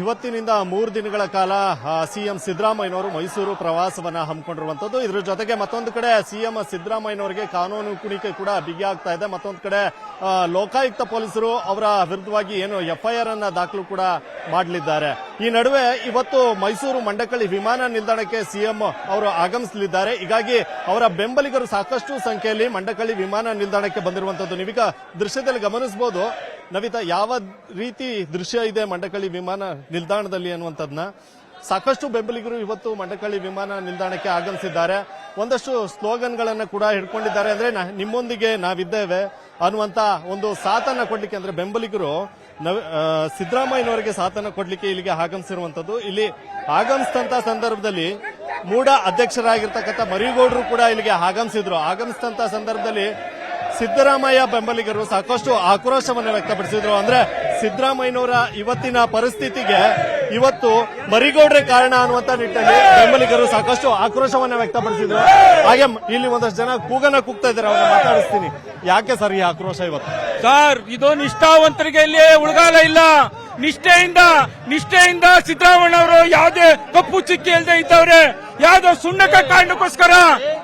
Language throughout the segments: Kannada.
ಇವತ್ತಿನಿಂದ ಮೂರು ದಿನಗಳ ಕಾಲ ಸಿಎಂ ಸಿದ್ದರಾಮಯ್ಯನವರು ಮೈಸೂರು ಪ್ರವಾಸವನ್ನ ಹಮ್ಮಿಕೊಂಡಿರುವಂತದ್ದು ಇದ್ರ ಜೊತೆಗೆ ಮತ್ತೊಂದು ಕಡೆ ಸಿಎಂ ಸಿದ್ದರಾಮಯ್ಯನವರಿಗೆ ಕಾನೂನು ಕುಣಿಕೆ ಕೂಡ ಬಿಗಿ ಆಗ್ತಾ ಇದೆ. ಮತ್ತೊಂದು ಕಡೆ ಲೋಕಾಯುಕ್ತ ಪೊಲೀಸರು ಅವರ ವಿರುದ್ಧವಾಗಿ ಏನು ಎಫ್ಐಆರ್ ಅನ್ನ ದಾಖಲು ಕೂಡ ಮಾಡಲಿದ್ದಾರೆ. ಈ ನಡುವೆ ಇವತ್ತು ಮೈಸೂರು ಮಂಡಕಳ್ಳಿ ವಿಮಾನ ನಿಲ್ದಾಣಕ್ಕೆ ಸಿಎಂ ಅವರು ಆಗಮಿಸಲಿದ್ದಾರೆ. ಹೀಗಾಗಿ ಅವರ ಬೆಂಬಲಿಗರು ಸಾಕಷ್ಟು ಸಂಖ್ಯೆಯಲ್ಲಿ ಮಂಡಕಳ್ಳಿ ವಿಮಾನ ನಿಲ್ದಾಣಕ್ಕೆ ಬಂದಿರುವಂತದ್ದು ನೀವೀಗ ದೃಶ್ಯದಲ್ಲಿ ಗಮನಿಸಬಹುದು ನವಿತಾ, ಯಾವ ರೀತಿ ದೃಶ್ಯ ಇದೆ ಮಂಡಕಳ್ಳಿ ವಿಮಾನ ನಿಲ್ದಾಣದಲ್ಲಿ ಅನ್ನುವಂಥದ್ನ? ಸಾಕಷ್ಟು ಬೆಂಬಲಿಗರು ಇವತ್ತು ಮಂಡಕಳ್ಳಿ ವಿಮಾನ ನಿಲ್ದಾಣಕ್ಕೆ ಆಗಮಿಸಿದ್ದಾರೆ. ಒಂದಷ್ಟು ಸ್ಲೋಗನ್ಗಳನ್ನು ಕೂಡ ಹಿಡ್ಕೊಂಡಿದ್ದಾರೆ. ಅಂದ್ರೆ ನಿಮ್ಮೊಂದಿಗೆ ನಾವಿದ್ದೇವೆ ಅನ್ನುವಂತ ಒಂದು ಸಾಥನ್ನು ಕೊಡ್ಲಿಕ್ಕೆ ಅಂದ್ರೆ ಬೆಂಬಲಿಗರು ನವ- ಸಿದ್ದರಾಮಯ್ಯನವರಿಗೆ ಸಾಥನ ಕೊಡ್ಲಿಕ್ಕೆ ಇಲ್ಲಿಗೆ ಆಗಮಿಸಿರುವಂತದ್ದು ಇಲ್ಲಿ ಆಗಮಿಸಿದಂತ ಸಂದರ್ಭದಲ್ಲಿ ಮೂಡ ಅಧ್ಯಕ್ಷರಾಗಿರ್ತಕ್ಕಂಥ ಮರಿಗೌಡರು ಕೂಡ ಇಲ್ಲಿಗೆ ಆಗಮಿಸಿದ್ರು. ಆಗಮಿಸಿದಂತ ಸಂದರ್ಭದಲ್ಲಿ ಸಿದ್ದರಾಮಯ್ಯ ಬೆಂಬಲಿಗರು ಸಾಕಷ್ಟು ಆಕ್ರೋಶವನ್ನು ವ್ಯಕ್ತಪಡಿಸಿದ್ರು. ಅಂದ್ರೆ ಸಿದ್ದರಾಮಯ್ಯನವರ ಇವತ್ತಿನ ಪರಿಸ್ಥಿತಿಗೆ ಇವತ್ತು ಮರಿಗೌಡ್ರೆ ಕಾರಣ ಅನ್ನುವಂತ ನಿಟ್ಟಿನಲ್ಲಿ ಬೆಂಬಲಿಗರು ಸಾಕಷ್ಟು ಆಕ್ರೋಶವನ್ನ ವ್ಯಕ್ತಪಡಿಸಿದ್ರು. ಹಾಗೆ ಇಲ್ಲಿ ಒಂದಷ್ಟು ಜನ ಕೂಗನ ಕೂಗ್ತಾ ಇದ್ದಾರೆ, ಅವ್ರನ್ನ ಮಾತಾಡಿಸ್ತೀನಿ. ಯಾಕೆ ಸರ್ ಈ ಆಕ್ರೋಶ ಇವತ್ತು? ಸರ್, ಇದು ನಿಷ್ಠಾವಂತರಿಗೆ ಇಲ್ಲಿ ಉಳಗಾಲ ಇಲ್ಲ. ನಿಷ್ಠೆಯಿಂದ ನಿಷ್ಠೆಯಿಂದ ಸಿದ್ದರಾಮಯ್ಯ ಅವರು ಯಾವುದೇ ಕಪ್ಪು ಚಿಕ್ಕಿ ಇಲ್ಲದೆ ಇದ್ದವ್ರೆ. ಯಾವ್ದೋ ಸುಣ್ಣಕ ಕಾರಣಕ್ಕೋಸ್ಕರ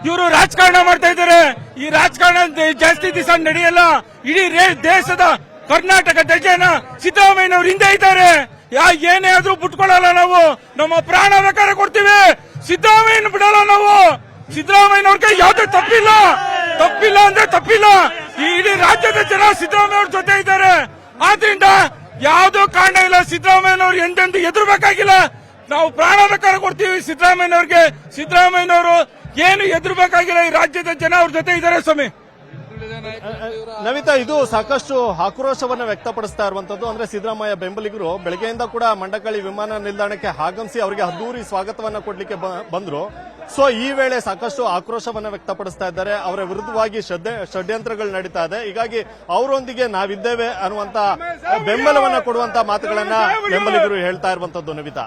ಇವರು ರಾಜಕಾರಣ ಮಾಡ್ತಾ ಇದ್ದಾರೆ. ಈ ರಾಜಕಾರಣ ಜಾಸ್ತಿ ದಿವಸ ನಡೆಯಲ್ಲ. ಇಡೀ ದೇಶದ ಕರ್ನಾಟಕ ಧ್ವಜನ ಸಿದ್ದರಾಮಯ್ಯನವ್ರು ಹಿಂದೆ ಇದ್ದಾರೆ. ಯಾ, ಏನೇ ಆದ್ರೂ ಬಿಟ್ಕೊಳ್ಳಲ್ಲ ನಾವು. ನಮ್ಮ ಪ್ರಾಣ ರಕಾರ ಕೊಡ್ತೀವಿ. ಸಿದ್ದರಾಮಯ್ಯನ ಬಿಡಲ್ಲ ನಾವು. ಸಿದ್ದರಾಮಯ್ಯನವ್ರಿಗೆ ಯಾವ್ದೇ ತಪ್ಪಿಲ್ಲ. ತಪ್ಪಿಲ್ಲ ಅಂದ್ರೆ ತಪ್ಪಿಲ್ಲ. ಈ ಇಡೀ ರಾಜ್ಯದ ಜನ ಸಿದ್ದರಾಮಯ್ಯ ಜೊತೆ ಇದ್ದಾರೆ. ಆದ್ರಿಂದ ಯಾವ್ದೋ ಕಾರಣ ಇಲ್ಲ. ಸಿದ್ದರಾಮಯ್ಯನವ್ರು ಎಂದೆಂದು ಎದುರ್ಬೇಕಾಗಿಲ್ಲ ನಾವು ಪ್ರಾಣ ಕೊಡ್ತೀವಿ ಸಿದ್ದರಾಮಯ್ಯನವ್ರಿಗೆ. ಸಿದ್ದರಾಮಯ್ಯನವರು ಏನು ಎದುರಬೇಕಾಗಿಲ್ಲ ಈ ರಾಜ್ಯದ ಜನ ಅವ್ರ ಜೊತೆ ಇದ್ದಾರೆ ಸ್ವಾಮಿ. ನವಿತಾ ಇದು ಸಾಕಷ್ಟು ಆಕ್ರೋಶವನ್ನ ವ್ಯಕ್ತಪಡಿಸ್ತಾ ಇರುವಂತದ್ದು. ಅಂದ್ರೆ ಸಿದ್ದರಾಮಯ್ಯ ಬೆಂಬಲಿಗರು ಬೆಳಗ್ಗೆಯಿಂದ ಕೂಡ ಮಂಡಕಳ್ಳಿ ವಿಮಾನ ನಿಲ್ದಾಣಕ್ಕೆ ಆಗಮಿಸಿ ಅವರಿಗೆ ಅದ್ದೂರಿ ಸ್ವಾಗತವನ್ನ ಕೊಡ್ಲಿಕ್ಕೆ ಬ- ಬಂದ್ರು. ಸೊ ಈ ವೇಳೆ ಸಾಕಷ್ಟು ಆಕ್ರೋಶವನ್ನ ವ್ಯಕ್ತಪಡಿಸ್ತಾ ಇದ್ದಾರೆ. ಅವರ ವಿರುದ್ಧವಾಗಿ ಶ್ರದ್ಧೆ ಷಡ್ಯಂತ್ರಗಳು ನಡೀತಾ ಇದೆ. ಹೀಗಾಗಿ ಅವರೊಂದಿಗೆ ನಾವಿದ್ದೇವೆ ಅನ್ನುವಂತ ಬೆಂಬಲವನ್ನ ಕೊಡುವಂತ ಮಾತುಗಳನ್ನ ಬೆಂಬಲಿಗರು ಹೇಳ್ತಾ ಇರುವಂತದ್ದು ನವಿತಾ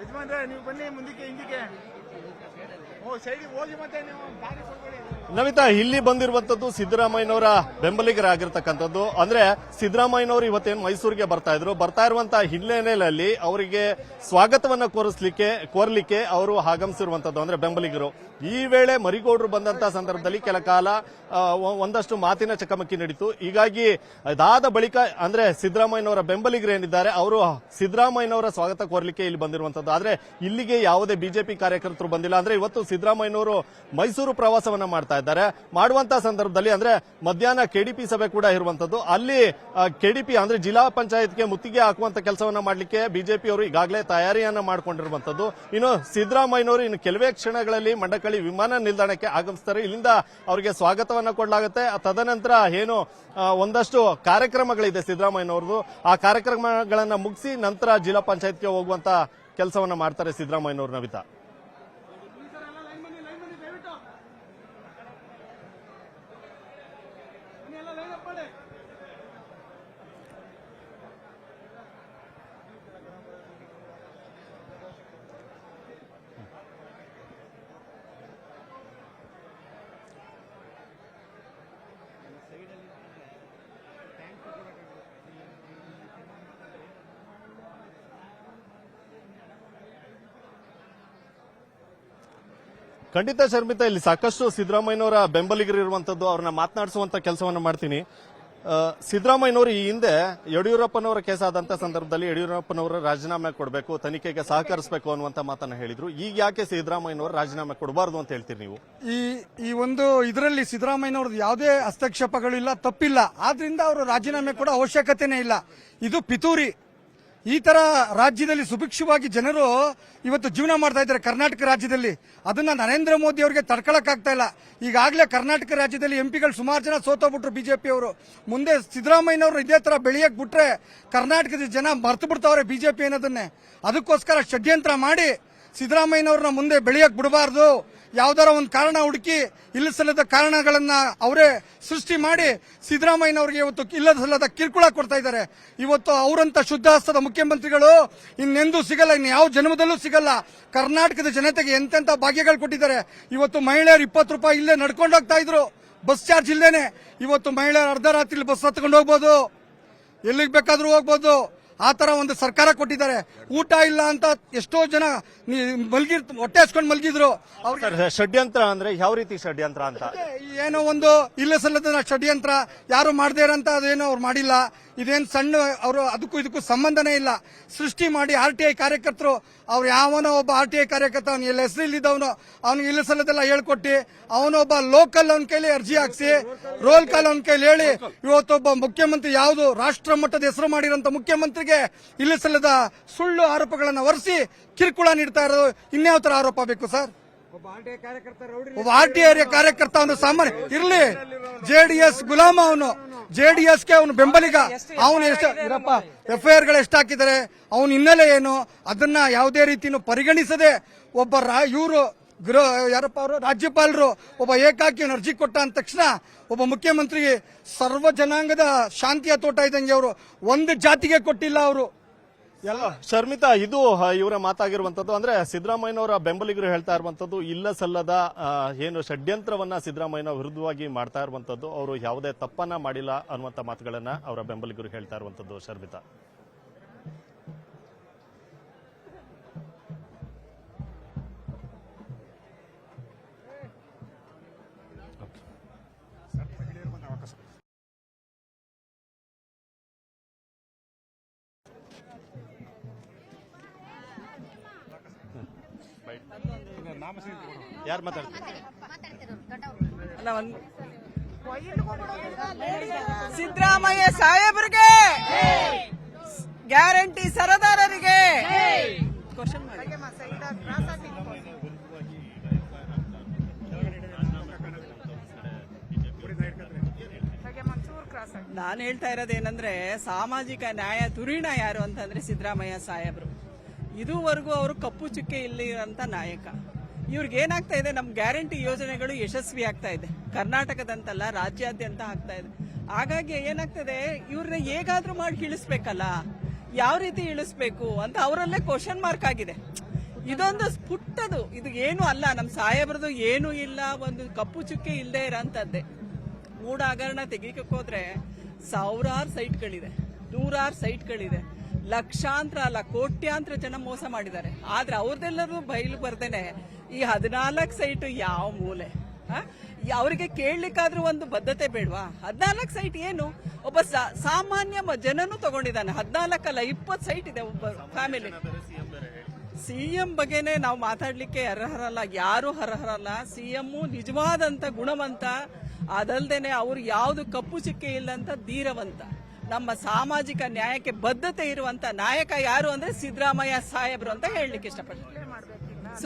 ಯಜಮಾನ್ರೆ ನೀವು ಬನ್ನಿ ಮುಂದಕ್ಕೆ ಹಿಂದಕ್ಕೆ. ನವಿತಾ ಇಲ್ಲಿ ಬಂದಿರುವಂತದ್ದು ಸಿದ್ದರಾಮಯ್ಯನವರ ಬೆಂಬಲಿಗರಾಗಿರ್ತಕ್ಕಂಥದ್ದು. ಅಂದ್ರೆ ಸಿದ್ದರಾಮಯ್ಯನವರು ಇವತ್ತೇನು ಮೈಸೂರಿಗೆ ಬರ್ತಾ ಇದ್ರು? ಬರ್ತಾ ಇರುವಂತಹ ಹಿನ್ನೆಲೆಯಲ್ಲಿ ಅವರಿಗೆ ಸ್ವಾಗತವನ್ನ ಕೋರಿಸ್ಲಿಕ್ಕೆ, ಕೋರ್ಲಿಕ್ಕೆ ಅವರು ಆಗಮಿಸಿರುವಂತದ್ದು ಅಂದ್ರೆ ಬೆಂಬಲಿಗರು. ಈ ವೇಳೆ ಮರಿಗೌಡರು ಬಂದಂತ ಸಂದರ್ಭದಲ್ಲಿ ಕೆಲ ಕಾಲ ಒಂದಷ್ಟು ಮಾತಿನ ಚಕಮಕಿ ನಡೀತು. ಹೀಗಾಗಿ ಅದಾದ ಬಳಿಕ ಅಂದ್ರೆ ಸಿದ್ದರಾಮಯ್ಯನವರ ಬೆಂಬಲಿಗರು ಏನಿದ್ದಾರೆ, ಅವರು ಸಿದ್ದರಾಮಯ್ಯನವರ ಸ್ವಾಗತ ಕೋರ್ಲಿಕ್ಕೆ ಇಲ್ಲಿ ಬಂದಿರುವಂತದ್ದು ಆದ್ರೆ ಇಲ್ಲಿಗೆ ಯಾವುದೇ ಬಿಜೆಪಿ ಕಾರ್ಯಕರ್ತರು ಬಂದಿಲ್ಲ ಅಂದ್ರೆ ಇವತ್ತು ಸಿದ್ದರಾಮಯ್ಯನವರು ಮೈಸೂರು ಪ್ರವಾಸವನ್ನ ಮಾಡ್ತಾ ಇದ್ದಾರೆ. ಮಾಡುವಂತ ಸಂದರ್ಭದಲ್ಲಿ ಅಂದ್ರೆ ಮಧ್ಯಾಹ್ನ ಕೆಡಿಪಿ ಸಭೆ ಕೂಡ ಇರುವಂತದ್ದು. ಅಲ್ಲಿ ಕೆಡಿಪಿ ಅಂದ್ರೆ ಜಿಲ್ಲಾ ಪಂಚಾಯತ್ಗೆ ಮುತ್ತಿಗೆ ಹಾಕುವಂತ ಕೆಲಸವನ್ನ ಮಾಡಲಿಕ್ಕೆ ಬಿಜೆಪಿ ಅವರು ಈಗಾಗಲೇ ತಯಾರಿಯನ್ನ ಮಾಡಿಕೊಂಡಿರುವಂತದ್ದು. ಇನ್ನು ಸಿದ್ದರಾಮಯ್ಯನವರು ಇನ್ನು ಕೆಲವೇ ಕ್ಷಣಗಳಲ್ಲಿ ಮಂಡಕಳ್ಳಿ ವಿಮಾನ ನಿಲ್ದಾಣಕ್ಕೆ ಆಗಮಿಸ್ತಾರೆ. ಇಲ್ಲಿಂದ ಅವರಿಗೆ ಸ್ವಾಗತವನ್ನ ಕೊಡಲಾಗುತ್ತೆ. ತದನಂತರ ಏನು ಒಂದಷ್ಟು ಕಾರ್ಯಕ್ರಮಗಳಿದೆ ಸಿದ್ದರಾಮಯ್ಯನವ್ರದ್ದು. ಆ ಕಾರ್ಯಕ್ರಮಗಳನ್ನ ಮುಗಿಸಿ ನಂತರ ಜಿಲ್ಲಾ ಪಂಚಾಯತ್ಗೆ ಹೋಗುವಂತ ಕೆಲಸವನ್ನ ಮಾಡ್ತಾರೆ ಸಿದ್ದರಾಮಯ್ಯನವರು ನವಿತಾ. ಖಂಡಿತ ಶರ್ಮಿತಾ ಇಲ್ಲಿ ಸಾಕಷ್ಟು ಸಿದ್ದರಾಮಯ್ಯನವರ ಬೆಂಬಲಿಗರು ಇರುವಂತದ್ದು ಅವ್ರನ್ನ ಮಾತನಾಡಿಸುವಂತ ಕೆಲಸವನ್ನು ಮಾಡ್ತೀನಿ. ಸಿದ್ದರಾಮಯ್ಯನವರು ಈ ಹಿಂದೆ ಯಡಿಯೂರಪ್ಪನವರ ಆದಂತ ಸಂದರ್ಭದಲ್ಲಿ ಯಡಿಯೂರಪ್ಪನವರು ರಾಜೀನಾಮೆ ಕೊಡಬೇಕು, ತನಿಖೆಗೆ ಸಹಕರಿಸಬೇಕು ಅನ್ನುವಂತ ಮಾತನ್ನ ಹೇಳಿದ್ರು. ಈಗ ಯಾಕೆ ಸಿದ್ದರಾಮಯ್ಯನವರು ರಾಜೀನಾಮೆ ಕೊಡಬಾರದು ಅಂತ ಹೇಳ್ತೀರಿ ನೀವು? ಈ ಈ ಒಂದು ಇದರಲ್ಲಿ ಸಿದ್ದರಾಮಯ್ಯನವ್ರದ್ದು ಯಾವುದೇ ಹಸ್ತಕ್ಷೇಪಗಳಿಲ್ಲ, ತಪ್ಪಿಲ್ಲ. ಆದ್ರಿಂದ ಅವರು ರಾಜೀನಾಮೆ ಕೂಡ ಅವಶ್ಯಕತೆನೇ ಇಲ್ಲ. ಇದು ಪಿತೂರಿ. ಈ ತರ ರಾಜ್ಯದಲ್ಲಿ ಸುಭಿಕ್ಷವಾಗಿ ಜನರು ಇವತ್ತು ಜೀವನ ಮಾಡ್ತಾ ಇದ್ದಾರೆ ಕರ್ನಾಟಕ ರಾಜ್ಯದಲ್ಲಿ. ಅದನ್ನ ನರೇಂದ್ರ ಮೋದಿ ಅವರಿಗೆ ತಡ್ಕೊಳಕ್ ಆಗ್ತಾ ಇಲ್ಲ. ಈಗಾಗಲೇ ಕರ್ನಾಟಕ ರಾಜ್ಯದಲ್ಲಿ ಎಂಪಿಗಳು ಸುಮಾರು ಜನ ಸೋತೋಗ್ಬಿಟ್ರು ಬಿಜೆಪಿ ಅವರು. ಮುಂದೆ ಸಿದ್ದರಾಮಯ್ಯನವರು ಇದೇ ತರ ಬೆಳೆಯಕ್ ಬಿಟ್ರೆ ಕರ್ನಾಟಕದ ಜನ ಮರ್ತು ಬಿಡ್ತಾವ್ರೆ ಬಿಜೆಪಿ ಅನ್ನೋದನ್ನೇ. ಅದಕ್ಕೋಸ್ಕರ ಷಡ್ಯಂತ್ರ ಮಾಡಿ ಸಿದ್ದರಾಮಯ್ಯನವ್ರನ್ನ ಮುಂದೆ ಬೆಳೆಯಕ್ ಬಿಡಬಾರ್ದು. ಯಾವ್ದಾರ ಒಂದು ಕಾರಣ ಹುಡುಕಿ ಇಲ್ಲ ಸಲ್ಲದ ಕಾರಣಗಳನ್ನ ಅವರೇ ಸೃಷ್ಟಿ ಮಾಡಿ ಸಿದ್ದರಾಮಯ್ಯನವರಿಗೆ ಇವತ್ತು ಇಲ್ಲದ ಸಲ್ಲದ ಕಿರುಕುಳ ಕೊಡ್ತಾ ಇದ್ದಾರೆ. ಇವತ್ತು ಅವರಂತ ಶುದ್ಧ ಹಸ್ತದ ಮುಖ್ಯಮಂತ್ರಿಗಳು ಇನ್ನೆಂದೂ ಸಿಗಲ್ಲ ಇನ್ನು ಯಾವ ಜನ್ಮದಲ್ಲೂ ಸಿಗಲ್ಲ. ಕರ್ನಾಟಕದ ಜನತೆಗೆ ಎಂತೆಂಥ ಭಾಗ್ಯಗಳು ಕೊಟ್ಟಿದ್ದಾರೆ. ಇವತ್ತು ಮಹಿಳೆಯರು ಇಪ್ಪತ್ತು ರೂಪಾಯಿ ಇಲ್ಲೇ ನಡ್ಕೊಂಡು ಹೋಗ್ತಾ ಇದ್ರು. ಬಸ್ ಚಾರ್ಜ್ ಇಲ್ಲದೇನೆ ಇವತ್ತು ಮಹಿಳೆಯರು ಅರ್ಧ ರಾತ್ರಿ ಬಸ್ ಹತ್ಕೊಂಡು ಹೋಗ್ಬೋದು. ಎಲ್ಲಿಗೆ ಬೇಕಾದ್ರೂ ಹೋಗ್ಬೋದು. ಆ ತರ ಒಂದು ಸರ್ಕಾರ ಕೊಟ್ಟಿದ್ದಾರೆ. ಊಟ ಇಲ್ಲ ಅಂತ ಎಷ್ಟೋ ಜನ ಮಲ್ಗಿರ್ತ ಹೊಟ್ಟೆ ಹಚ್ಕೊಂಡು ಮಲ್ಗಿದ್ರು. ಅವ್ರಿಗೆ ಷಡ್ಯಂತ್ರ ಅಂದ್ರೆ ಯಾವ ರೀತಿ ಷಡ್ಯಂತ್ರ ಅಂತ? ಏನೋ ಒಂದು ಇಲ್ಲ ಸಲ್ಲದ ಷಡ್ಯಂತ್ರ ಯಾರು ಮಾಡದೇ ಇರಂತ ಅದೇನೋ ಅವ್ರು ಮಾಡಿಲ್ಲ. ಇದೇನು ಸಣ್ಣ ಅವರು ಅದಕ್ಕೂ ಇದಕ್ಕೂ ಸಂಬಂಧನೇ ಇಲ್ಲ. ಸೃಷ್ಟಿ ಮಾಡಿ ಆರ್ ಟಿ ಐ ಕಾರ್ಯಕರ್ತರು ಅವ್ರು ಯಾವನೋ ಒಬ್ಬ ಆರ್ ಟಿ ಐ ಕಾರ್ಯಕರ್ತ ಅವ್ನು ಎಲ್ಲ ಹೆಸರಿಲ್ಲಿದ್ದವನು ಅವ್ನಿಗೆ ಇಲ್ಲಿ ಸಲ್ಲದೆಲ್ಲ ಹೇಳ್ಕೊಟ್ಟು ಅವನೊಬ್ಬ ಲೋಕಲ್ ಅವನ ಕೈಲಿ ಅರ್ಜಿ ಹಾಕ್ಸಿ ರೋಲ್ ಕಾಲ್ ಅವನ ಕೈಲಿ ಹೇಳಿ ಇವತ್ತೊಬ್ಬ ಮುಖ್ಯಮಂತ್ರಿ ಯಾವುದು ರಾಷ್ಟ್ರ ಮಟ್ಟದ ಹೆಸರು ಮಾಡಿರೋಂಥ ಮುಖ್ಯಮಂತ್ರಿಗೆ ಇಲ್ಲಿ ಸಲ್ಲದ ಸುಳ್ಳು ಆರೋಪಗಳನ್ನು ಹೊರಿಸಿ ಕಿರುಕುಳ ನೀಡ್ತಾ ಇರೋದು ಇನ್ಯಾವ ಥರ ಆರೋಪ ಬೇಕು ಸರ್? ಒಬ್ಬ ಆರ್ ಟಿ ಐ ಕಾರ್ಯಕರ್ತ ಅವನು ಸಾಮಾನ್ಯ ಇರ್ಲಿ ಜೆಡಿಎಸ್ ಗುಲಾಮ ಅವನು. ಜೆಡಿಎಸ್ಗೆ ಅವನು ಬೆಂಬಲಿಗ. ಅವನು ಎಷ್ಟು ಇರಪ್ಪ ಎಫ್ ಐ ಆರ್ಗಳು ಎಷ್ಟು ಹಾಕಿದ್ದಾರೆ ಅವನ ಹಿನ್ನೆಲೆ ಏನು? ಅದನ್ನ ಯಾವುದೇ ರೀತಿನೂ ಪರಿಗಣಿಸದೆ ಒಬ್ಬ ಇವರು ಗೃಹ ಯಾರಪ್ಪ ಅವರು? ರಾಜ್ಯಪಾಲರು ಒಬ್ಬ ಏಕಾಕಿ ಅರ್ಜಿ ಕೊಟ್ಟ ಅಂದ ತಕ್ಷಣ ಒಬ್ಬ ಮುಖ್ಯಮಂತ್ರಿಗೆ ಸರ್ವ ಜನಾಂಗದ ಶಾಂತಿಯ ತೋಟ ಇದ್ದಂಗೆ ಅವರು. ಒಂದು ಜಾತಿಗೆ ಕೊಟ್ಟಿಲ್ಲ ಅವರು. ಎಲ್ಲ, ಶರ್ಮಿತಾ, ಇದು ಇವರ ಮಾತಾಗಿರುವಂತದ್ದು ಅಂದ್ರೆ ಸಿದ್ದರಾಮಯ್ಯನವರ ಬೆಂಬಲಿಗರು ಹೇಳ್ತಾ ಇರುವಂತದ್ದು ಇಲ್ಲ ಸಲ್ಲದ ಏನು ಷಡ್ಯಂತ್ರವನ್ನ ಸಿದ್ದರಾಮಯ್ಯನ ವಿರುದ್ಧವಾಗಿ ಮಾಡ್ತಾ ಇರುವಂತದ್ದು ಅವರು ಯಾವುದೇ ತಪ್ಪನ್ನ ಮಾಡಿಲ್ಲ ಅನ್ನುವಂತ ಮಾತುಗಳನ್ನ ಅವರ ಬೆಂಬಲಿಗರು ಹೇಳ್ತಾ ಇರುವಂತದ್ದು ಶರ್ಮಿತಾ. ಯಾರು ಮಾತಾಡ್ತಾರೆ? ಸಿದ್ದರಾಮಯ್ಯ ಸಾಹೇಬರಿಗೆ ಗ್ಯಾರಂಟಿ ಸರದಾರರಿಗೆ ನಾನು ಹೇಳ್ತಾ ಇರೋದೇನಂದ್ರೆ ಸಾಮಾಜಿಕ ನ್ಯಾಯ ತುರಿಣ ಯಾರು ಅಂತಂದ್ರೆ ಸಿದ್ದರಾಮಯ್ಯ ಸಾಹೇಬ್ರು. ಇದುವರೆಗೂ ಅವರು ಕಪ್ಪು ಚುಕ್ಕೆ ಇಲ್ಲಿರಂತ ನಾಯಕ. ಇವ್ರಿಗೆ ಏನಾಗ್ತಾ ಇದೆ? ನಮ್ಮ ಗ್ಯಾರಂಟಿ ಯೋಜನೆಗಳು ಯಶಸ್ವಿ ಆಗ್ತಾ ಇದೆ. ಕರ್ನಾಟಕದಂತಲ್ಲ, ರಾಜ್ಯಾದ್ಯಂತ ಆಗ್ತಾ ಇದೆ. ಹಾಗಾಗಿ ಏನಾಗ್ತದೆ ಇವ್ರನ್ನ ಹೇಗಾದ್ರೂ ಮಾಡಿ ಇಳಿಸ್ಬೇಕಲ್ಲ. ಯಾವ ರೀತಿ ಇಳಿಸ್ಬೇಕು ಅಂತ ಅವರಲ್ಲೇ ಕ್ವಶನ್ ಮಾರ್ಕ್ ಆಗಿದೆ. ಇದೊಂದು ಪುಟ್ಟದು. ಇದು ಏನು ಅಲ್ಲ. ನಮ್ಮ ಸಾಹೇಬ್ರದ್ದು ಏನೂ ಇಲ್ಲ. ಒಂದು ಕಪ್ಪು ಚುಕ್ಕೆ ಇಲ್ಲದೆ ಇರೋಂಥದ್ದೇ. ಮೂಡ ಹಗರಣ ತೆಗಿಯಕ್ಕೆ ಹೋದ್ರೆ ಸಾವಿರಾರು ಸೈಟ್ಗಳಿದೆ. ನೂರಾರು ಸೈಟ್ಗಳಿದೆ. ಲಕ್ಷಾಂತರ ಅಲ್ಲ, ಕೋಟ್ಯಾಂತರ ಜನ ಮೋಸ ಮಾಡಿದ್ದಾರೆ. ಆದ್ರೆ ಅವ್ರದ್ದೆಲ್ಲರೂ ಬಯಲು ಬರ್ದೇನೆ, ಈ ಹದಿನಾಲ್ಕು ಸೈಟ್ ಯಾವ ಮೂಲೆ? ಅವರಿಗೆ ಕೇಳಲಿಕ್ಕಾದ್ರೂ ಒಂದು ಬದ್ಧತೆ ಬೇಡವಾ? ಹದಿನಾಲ್ಕು ಸೈಟ್ ಏನು? ಒಬ್ಬ ಸಾಮಾನ್ಯ ಜನನು ತಗೊಂಡಿದ್ದಾನೆ. ಹದಿನಾಲ್ಕಲ್ಲ ಇಪ್ಪತ್ತು ಸೈಟ್ ಇದೆ ಒಬ್ಬ ಫ್ಯಾಮಿಲಿ. ಸಿಎಂ ಬಗ್ಗೆನೆ ನಾವು ಮಾತಾಡ್ಲಿಕ್ಕೆ ಅರ್ಹರಲ್ಲ, ಯಾರು ಅರ್ಹರಲ್ಲ. ಸಿಎಂ ನಿಜವಾದಂತ ಗುಣವಂತ, ಅದಲ್ದೇನೆ ಅವ್ರು ಯಾವುದು ಕಪ್ಪು ಚಿಕ್ಕೆ ಇಲ್ಲಂತ ಧೀರವಂತ. ನಮ್ಮ ಸಾಮಾಜಿಕ ನ್ಯಾಯಕ್ಕೆ ಬದ್ಧತೆ ಇರುವಂತ ನಾಯಕ ಯಾರು ಅಂದ್ರೆ ಸಿದ್ದರಾಮಯ್ಯ ಸಾಹೇಬ್ರು ಅಂತ ಹೇಳಲಿಕ್ಕೆ ಇಷ್ಟಪಡ್ತೀನಿ.